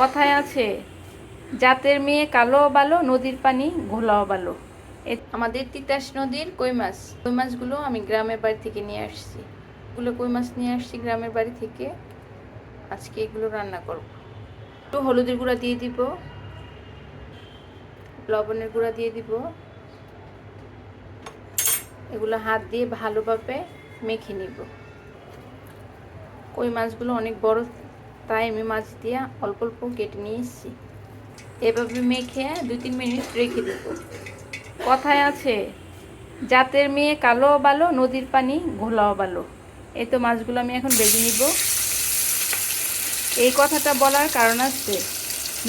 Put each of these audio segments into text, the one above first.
কথায় আছে, জাতের মেয়ে কালো বালো, নদীর পানি ঘোলাও বালো। আমাদের তিতাস নদীর কই মাছ? কই মাছগুলো আমি গ্রামের বাড়ি থেকে নিয়ে আসছি। এগুলো কই মাছ নিয়ে আসছি গ্রামের বাড়ি থেকে? আজকে এগুলো রান্না করব। একটু হলুদের গুঁড়া দিয়ে দিব। লবণের গুঁড়া দিয়ে দিব। এগুলো হাত দিয়ে ভালোভাবে মেখে নিব। কই মাছগুলো অনেক বড় তাই আমি মাছ দিয়ে অল্প অল্প কেটে নিয়ে এসেছি এভাবে মেখে দু তিন মিনিট রেখে দেব। কথায় আছে, জাতের মেয়ে কালো বালো, নদীর পানি ঘোলাও বালো। এই তো মাছগুলো আমি এখন বেজে নিব। এই কথাটা বলার কারণ আছে,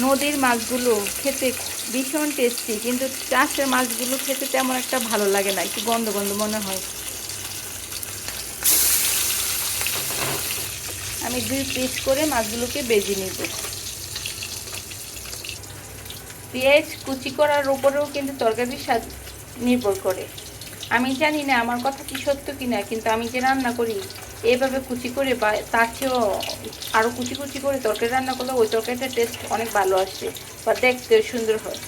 নদীর মাছগুলো খেতে ভীষণ টেস্টি কিন্তু চাষের মাছগুলো খেতে তেমন একটা ভালো লাগে না, একটু গন্ধ গন্ধ মনে হয়। আমি দুই পিস করে মাছগুলোকে বেজে নিব। পেঁয়াজ কুচি করার উপরেও কিন্তু তরকারির স্বাদ নির্ভর করে। আমি জানি না আমার কথা কি সত্য কিনা, কিন্তু আমি যে রান্না করি এইভাবে কুচি করে বা তার চেয়েও আরও কুচি কুচি করে তরকারি রান্না করলে ওই তরকারিটার টেস্ট অনেক ভালো আসে বা দেখতে সুন্দর হয়।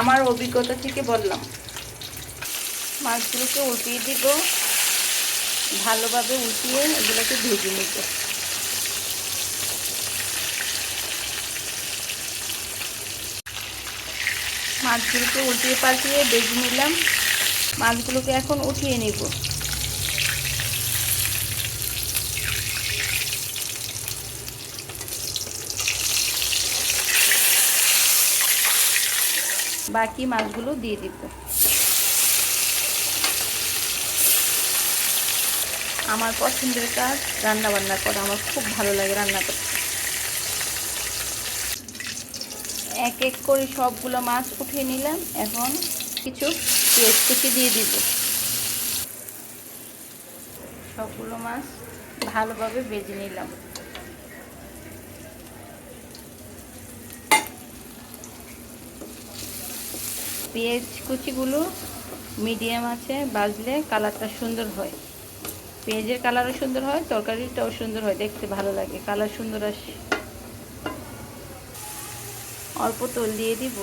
আমার অভিজ্ঞতা থেকে বললাম, মাছগুলোকে উল্টিয়ে দিব। ভালোভাবে উল্টিয়ে এগুলোকে ভেজে নিব। মাছগুলোকে উল্টিয়ে পাল্টিয়ে ভেজে নিলাম। মাছগুলোকে এখন উঠিয়ে নিব। বাকি মাছগুলো দিয়ে দিব। আমার পছন্দের কাজ রান্না বান্না করা, আমার খুব ভালো লাগে রান্না করতে এক এক করে সবগুলো মাছ উঠিয়ে নিলাম, এখন কিছু পেঁয়াজ কুচি দিয়ে দিব। সবগুলো মাছ ভালোভাবে ভেজে নিলাম। পেঁয়াজ কুচিগুলো মিডিয়াম আছে, বাজলে কালারটা সুন্দর হয়। পেঁয়াজের কালারও সুন্দর হয়, তরকারিটাও সুন্দর হয়, দেখতে ভালো লাগে, কালার সুন্দর আসে। অল্প তেল দিয়ে দিব।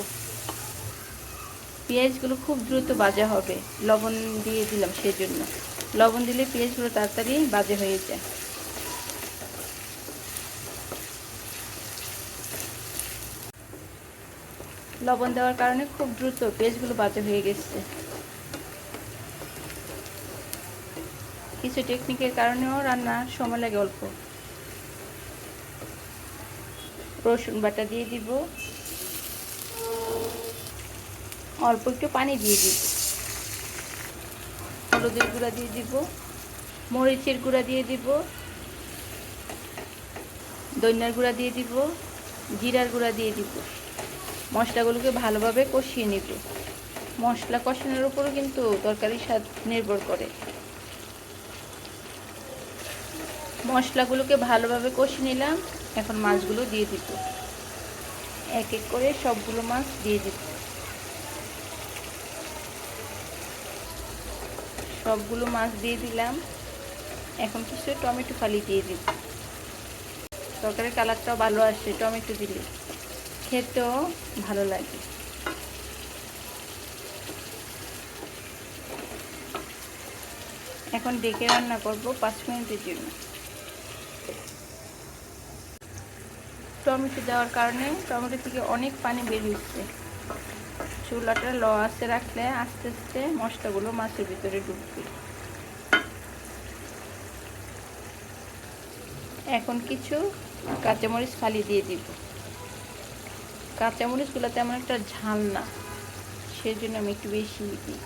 পেঁয়াজগুলো খুব দ্রুত ভাজা হবে, লবণ দিয়ে দিলাম সেজন্য। লবণ দিলে পেঁয়াজগুলো তাড়াতাড়ি বাজে হয়ে যায়। লবণ দেওয়ার কারণে খুব দ্রুত পেঁয়াজগুলো বাজে হয়ে গেছে। কিছু টেকনিকের কারণেও রান্নার সময় লাগে অল্প। রসুন বাটা দিয়ে দিব। অল্প একটু পানি দিয়ে দিব। হলুদের গুঁড়া দিয়ে দিব। মরিচের গুঁড়া দিয়ে দিব। দইনার গুঁড়া দিয়ে দিব। জিরার গুঁড়া দিয়ে দিব। মশলাগুলোকে ভালোভাবে কষিয়ে নিব। মশলা কষানোর উপরও কিন্তু তরকারির স্বাদ নির্ভর করে। মশলাগুলোকে ভালোভাবে কষিয়ে নিলাম। এখন মাছগুলো দিয়ে দিব। এক এক করে সবগুলো মাছ দিয়ে দিব। সবগুলো মাছ দিয়ে দিলাম। এখন কিছু টমেটো ফালি দিয়ে দিব। তরকারির কালারটাও ভালো আসে, টমেটো দিলে। খেতেও ভালো লাগে। এখন ডেকে রান্না করব পাঁচ মিনিটের জন্য। টমেটো দেওয়ার কারণে টমেটো থেকে অনেক পানি বের হচ্ছে। চুলাটা ল আস্তে রাখলে আস্তে আস্তে মশলাগুলো মাছের ভিতরে ঢুকবে। এখন কিছু কাঁচামরিচ ফালি দিয়ে দিব। কাঁচামরিচগুলো তেমন একটা ঝাল না সেই জন্য আমি একটু বেশি দিই।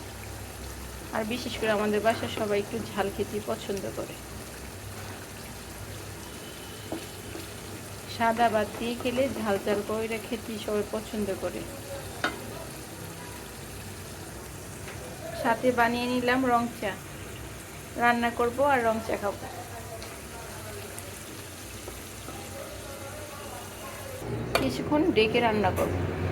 আর বিশেষ করে আমাদের বাসায় সবাই একটু ঝাল খেতে পছন্দ করে। সাদা ভাত দিয়ে খেলে ঝাল ঝাল করে খেতে সবাই পছন্দ করে। সাথে বানিয়ে নিলাম রং চা। রান্না করব আর রং চা খাব। কিছুক্ষণ ডেকে রান্না করব।